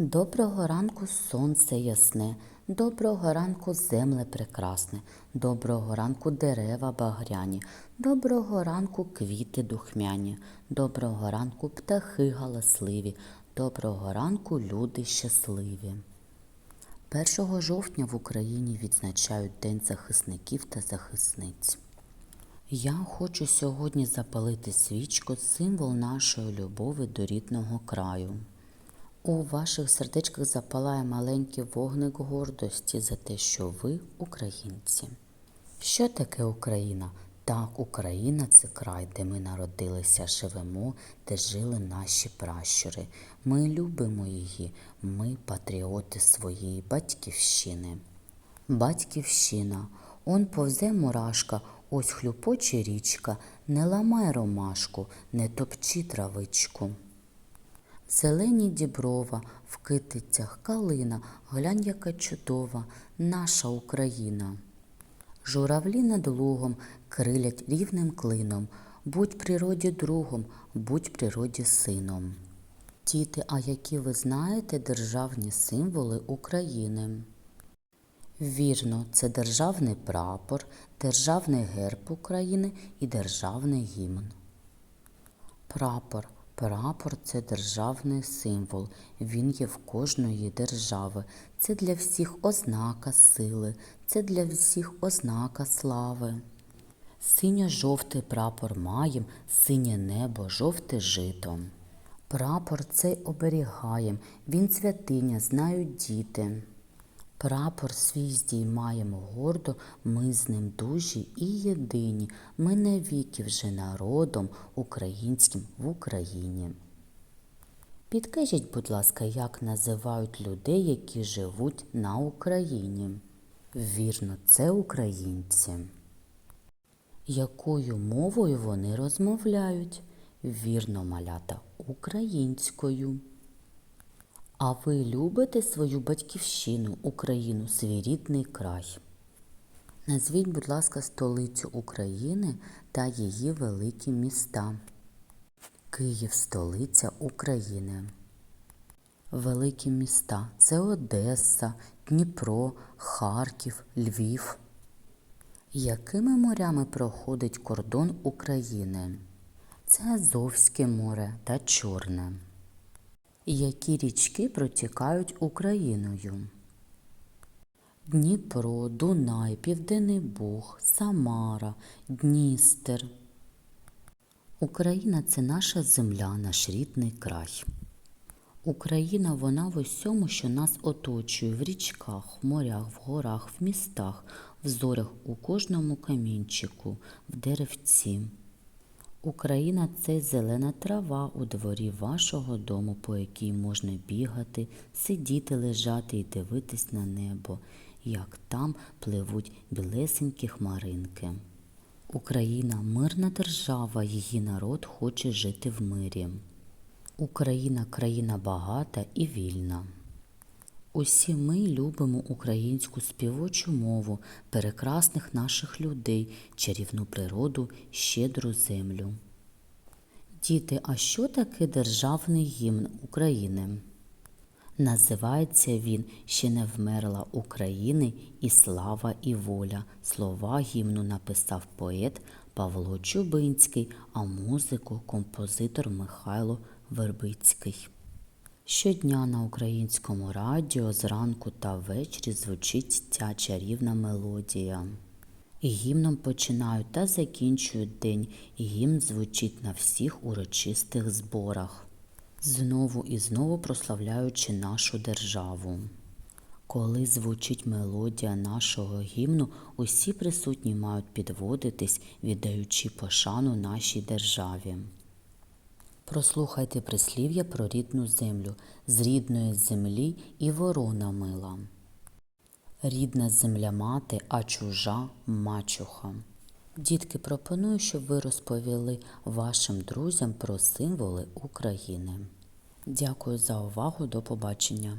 Доброго ранку сонце ясне, доброго ранку земле прекрасне, доброго ранку дерева багряні, доброго ранку квіти духмяні, доброго ранку птахи галасливі, доброго ранку люди щасливі. 1 жовтня в Україні відзначають День захисників та захисниць. Я хочу сьогодні запалити свічку, символ нашої любові до рідного краю. У ваших сердечках запалає маленький вогник гордості за те, що ви українці. Що таке Україна? Так, Україна це край, де ми народилися, живемо, де жили наші пращури. Ми любимо її, ми патріоти своєї батьківщини. Батьківщина, он повзе мурашка, ось хлюпоче річка, не ламай ромашку, не топчи травичку. Зелені діброва, в китицях калина, глянь, яка чудова, наша Україна. Журавлі над лугом крилять рівним клином, будь природі другом, будь природі сином. Діти, а які ви знаєте державні символи України? Вірно, це державний прапор, державний герб України і державний гімн. Прапор. Прапор це державний символ. Він є в кожної держави. Це для всіх ознака сили, це для всіх ознака слави. Синьо-жовтий прапор маєм, синє небо, жовте жито. Прапор цей оберігаєм, він святиня, знають діти. Прапор свій здіймаємо гордо, ми з ним дужі і єдині. Ми навіки вже народом українським в Україні. Підкажіть, будь ласка, як називають людей, які живуть на Україні? Вірно, це українці. Якою мовою вони розмовляють? Вірно, малята, українською. А ви любите свою батьківщину, Україну, свій рідний край? Назвіть, будь ласка, столицю України та її великі міста. Київ столиця України. Великі міста це Одеса, Дніпро, Харків, Львів. Якими морями проходить кордон України? Це Азовське море та Чорне. Які річки протікають Україною? Дніпро, Дунай, Південний Буг, Самара, Дністер. Україна це наша земля, наш рідний край. Україна вона в усьому, що нас оточує, в річках, в морях, в горах, в містах, в зорях, у кожному камінчику, в деревці. Україна це зелена трава у дворі вашого дому, по якій можна бігати, сидіти, лежати і дивитись на небо, як там пливуть білесенькі хмаринки. Україна мирна держава, її народ хоче жити в мирі. Україна країна багата і вільна. Усі ми любимо українську співочу мову, прекрасних наших людей, чарівну природу, щедру землю. Діти, а що таке державний гімн України? Називається він Ще не вмерла України і слава і воля. Слова гімну написав поет Павло Чубинський, а музику композитор Михайло Вербицький. Щодня на українському радіо зранку та ввечері звучить ця чарівна мелодія. Гімном починають та закінчують день, і гімн звучить на всіх урочистих зборах, знову і знову прославляючи нашу державу. Коли звучить мелодія нашого гімну, усі присутні мають підводитись, віддаючи пошану нашій державі. Прослухайте прислів'я про рідну землю, з рідної землі і ворона мила. Рідна земля мати, а чужа мачуха. Дітки, пропоную, щоб ви розповіли вашим друзям про символи України. Дякую за увагу, до побачення!